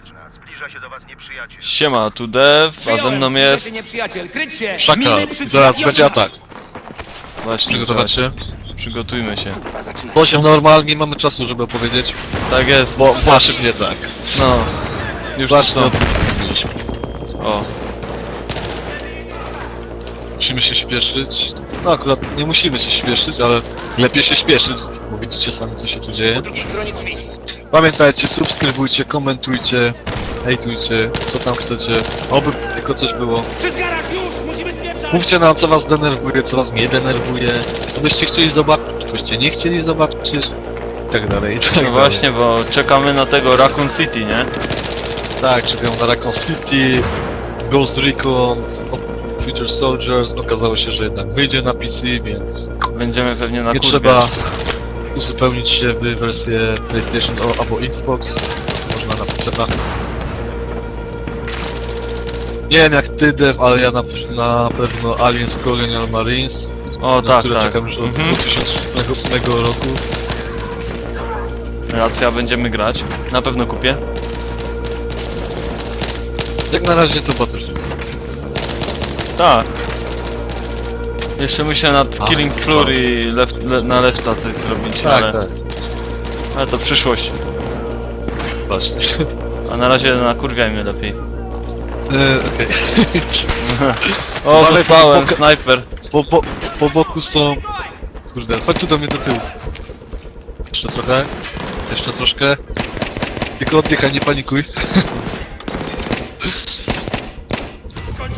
powietrzna. Zbliża się do was nieprzyjaciel. Siema, tu Dev, a ze mną zbliża jest... się nieprzyjaciel, kryć się! Szaka, Miny przycisk zaraz będzie atak. Właśnie, Przygotować się. tak, Przygotujmy się. 8 normalnie mamy czasu, żeby opowiedzieć. Tak jest. Bo właśnie tak. No. Już Właśnie o są. tym mówiliśmy. O, Musimy się śpieszyć. No akurat nie musimy się śpieszyć, ale lepiej się śpieszyć. Bo widzicie sami co się tu dzieje. Po drugiej stronie drzwi. Pamiętajcie, subskrybujcie, komentujcie, hejtujcie, co tam chcecie. Oby tylko coś było. Przez garaż już! Musimy spieprzać! Mówcie nam co was denerwuje, co was nie denerwuje, co byście chcieli zobaczyć, co byście nie chcieli zobaczyć. I tak dalej, i tak no dalej. właśnie, bo czekamy na tego Raccoon City, nie? Tak, czekam na Raccoon City, Ghost Recon, Future Soldiers. Okazało się, że jednak wyjdzie na PC, więc Będziemy pewnie na nie kurwie. trzeba uzupełnić się w wersję PlayStation o- albo Xbox. Można na PC. Nie wiem jak ty, Dev, ale ja na, na pewno Aliens Colonial Marines, O, na tak, które tak. czekam już od Mhm. 2008 roku. Racja, będziemy grać. Na pewno kupię. Jak na razie to Battlefield. Tak. Jeszcze myślę nad Killing Floor i left, le, na lefta coś zrobić, Tak, ale, tak. ale to przyszłość. Właśnie. A na razie nakurwiajmy lepiej. E, Okej. O, dostałem, poka- snajper. Po, po, po boku są... Kurde, chodź tu do mnie do tyłu. Jeszcze trochę. Jeszcze troszkę. Tylko oddychaj, nie panikuj.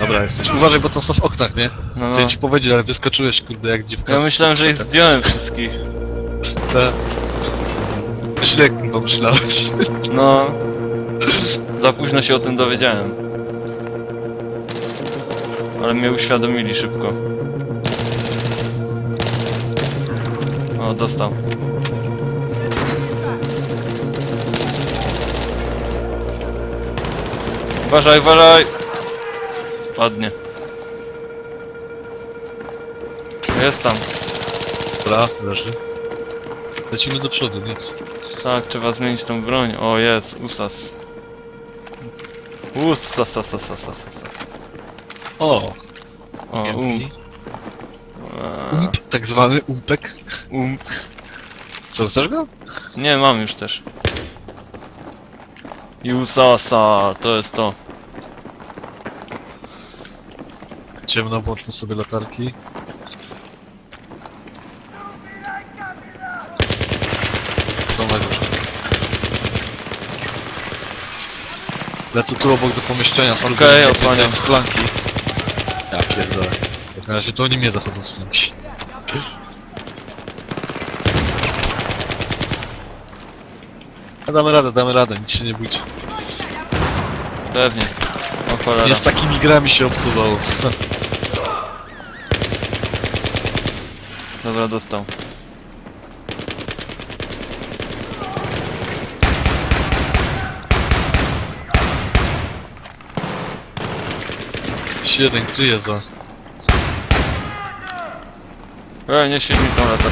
Dobra, jesteś. Uważaj, bo tam są w oknach, nie? No, no. Chciałem ci powiedzieć, ale wyskoczyłeś, kurde, jak dziwka. Ja z- myślałem, że ich zdjąłem wszystkich. Tak. Źle, kurwa, myślałeś. No. Za późno się o tym dowiedziałem. Ale mnie uświadomili szybko. O, dostał. Uważaj, uważaj! Ładnie. Jest tam. Dobra, leży. Lecimy do przodu, nic. Tak, trzeba zmienić tą broń. O, jest, usas. Usas, sas, sas, sas, sas, sas. O! O, um. Giemki. Eee, Ump, tak zwany umpek. um. Co, chcesz go? Nie, mam już też. I usasa, to jest to. Ciemno, włączmy sobie latarki. Są na górze. Lecę tu obok do pomieszczenia, spróbuję Okej, okay, odsłaniam. z flanki. Ja pierdolę. Jak na razie to oni mnie zachodzą z flanki. A damy radę, damy radę, nic się nie bójcie. Pewnie. O cholera. Nie z takimi grami się obcowało. Dobra, dostał. się jeden kryje za... E, nie siedź mi tą lata.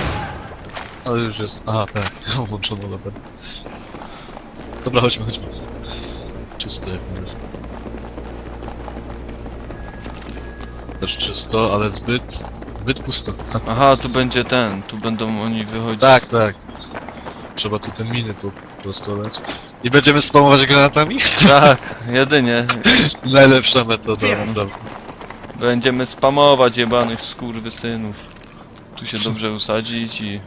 Ale już jest... Aha, tak, włączono dobra. Dobra, chodźmy, chodźmy. Czysto jak razie. Też czysto, ale zbyt... zbyt pusto. Aha, tu będzie ten, tu będą oni wychodzić. tak, tak. Trzeba tu te miny po, rozkładać. I będziemy spamować granatami? Tak, jedynie. Najlepsza metoda, naprawdę. Będziemy spamować jebanych skurwysynów. Tu się dobrze usadzić i...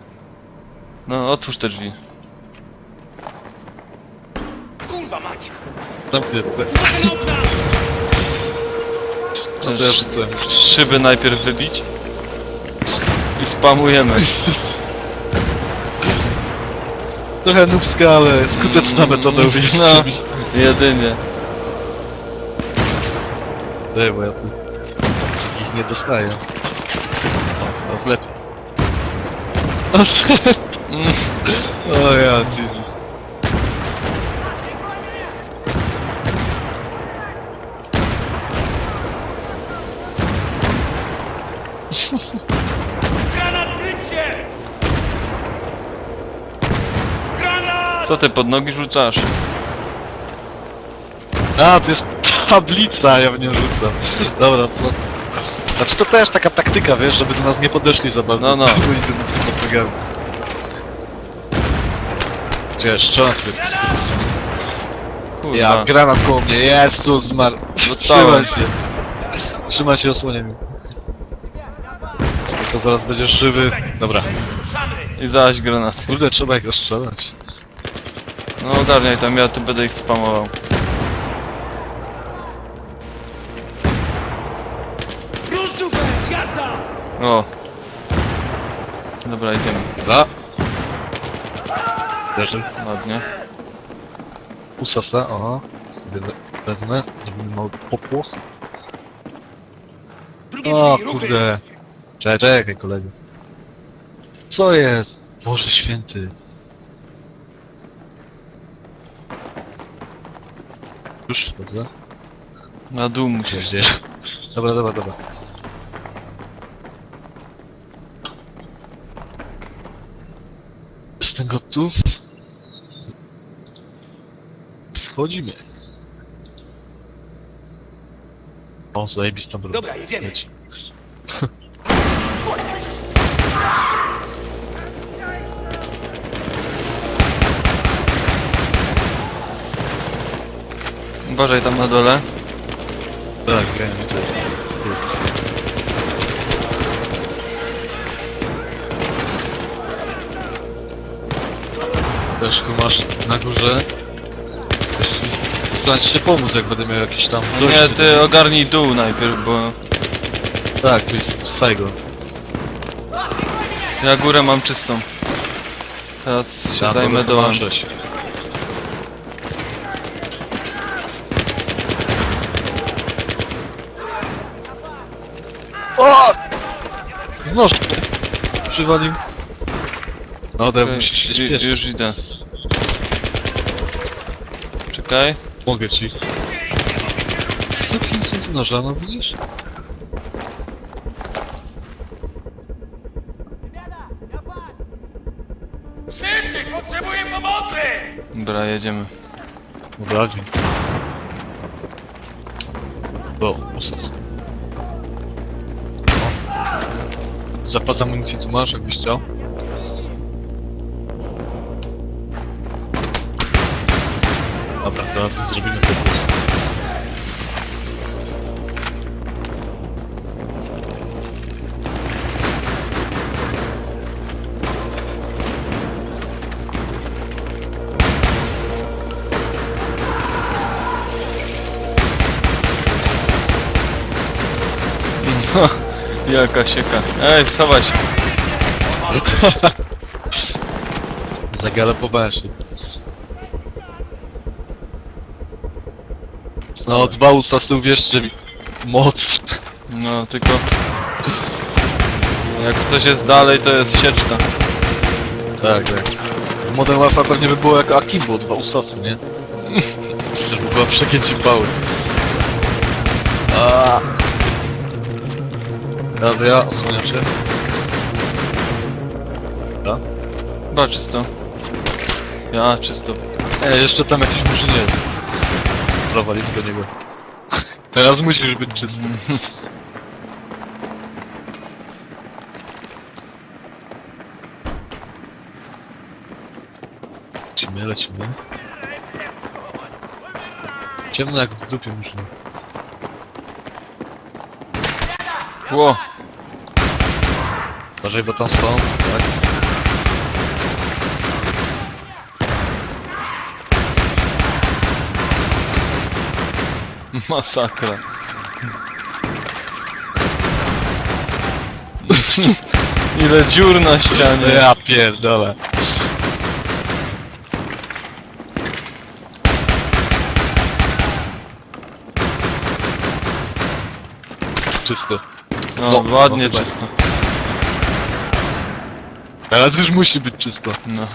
No, otwórz te drzwi. Kurwa mać! Zamknięte. No to ja rzucę. Szyby najpierw wybić. I spamujemy. Trochę nubska, ale skuteczna metoda No, uwierzcie mi. jedynie. Ej, bo ja tu ich nie dostaję. O, teraz lepiej. O. Mm. o ja, Jesus. Granat, kryć się! Granat! Co ty pod nogi rzucasz? A, to jest tablica, ja w nią rzucam. Dobra, to... Znaczy to też taka taktyka, wiesz, żeby do nas nie podeszli za bardzo. No, no. Tylko. Gdzie, strzelam sobie tych skurwysyn. Kurwa. Ja, granat koło mnie, Jezus zmarł. Trzymaj się. Trzymaj się, osłonię mnie. To zaraz będziesz żywy. Dobra. I zaś granat. Kurde, trzeba ich rozstrzelać. No ogarniaj tam, ja tu będę ich spamował. Jazda! O. Dobra, idziemy. Dobra. Leży. Ładnie. Usasa, aha. Sobie we- wezmę. Zrobimy mały popłoch. O drzwi, ruchy! kurde. Czekaj, czekaj kolego. Co jest? Boże święty. Już wchodzę. Na dół musisz. gdzie? Dobra, dobra, dobra. Jestem gotów. Wchodzimy. O, zajebista broń. Dobra, jedziemy. Leci. Uważaj tam na dole. Tak, ja widzę. Też tu masz na górze. Jeśli Staram się pomóc, jak będę miał jakiś tam No nie, ty ogarnij dół najpierw, bo Tak, tu jest Saigon. ja górę mam czystą. Teraz się zajmę dołem. sześć. O! Znosz! Przywalił. No, to Okej, musisz się ju- śpieszyć. Już idę. Czekaj. Mogę ci. Sukinsy z noża, no widzisz? Szybciej! Potrzebuję pomocy! Dobra, jedziemy. Dobra, dzięki. O, usas. Zapas amunicji tu masz, jakbyś chciał. Dobra, teraz zrobimy to. No, jaka sieka. Ej, schowaj się. Zagalopowałem się. No, dwa usasy, uwierzcie mi. Moc. No, tylko... Jak coś jest dalej, to jest sieczka. Tak, tak. W Modern Warfare pewnie by było jak Akimbo, dwa usasy, nie? Żeby była przegięcie pały. A. Teraz ja osłaniam cię. Dobra. Chyba czysto. Ja, czysto. E, jeszcze tam jakiś murzyn jest. Prowali do niego. Teraz musisz być czysty. Lecimy, lecimy. Ciemno jak w dupie muszno. Ło! Uważaj, bo tam są, tak? Masakra. Ile dziur na ścianie. Ja pierdolę. Czysto. No, No, ładnie no chyba. czysto. Teraz już musi być czysto. No.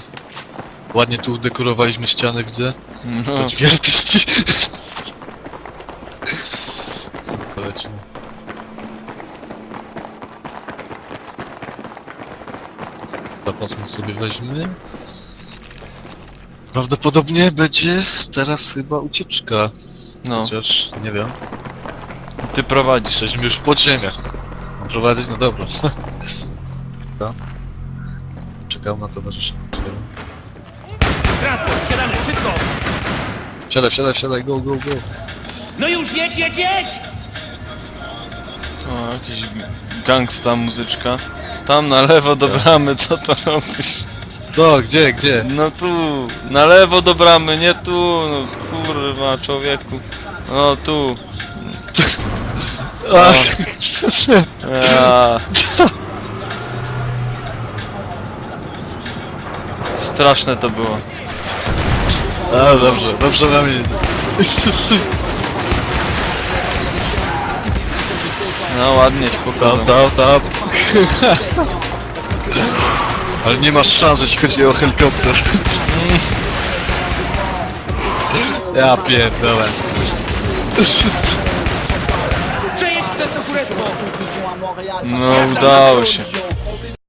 Ładnie tu udekorowaliśmy ścianę, widzę. No. Choć wielkości. Polecimy. Zapasmy sobie weźmy. Prawdopodobnie będzie teraz chyba ucieczka. No, Chociaż, nie wiem. ty prowadzisz. Jesteśmy już w podziemiach. Mam prowadzić? No dobra. No. Czekam na towarzysza. Transport, siadamy, szybko! Wsiadaj, wsiadaj, wsiadaj, go, go, go. No już, jedź, jedź, jedź! O, jakiś gangsta muzyczka. Tam na lewo do bramy, co to robisz? No, gdzie, gdzie? No tu, na lewo do bramy, nie tu, no kurwa, człowieku. No tu. A, Ja. Straszne to było. A, dobrze, dobrze na mnie jedzie. No ładnie, Tam, spokojnie. tam, tam. Ale nie masz szans, jeśli chodzi o helikopter. Ja pierdolę. No udało się.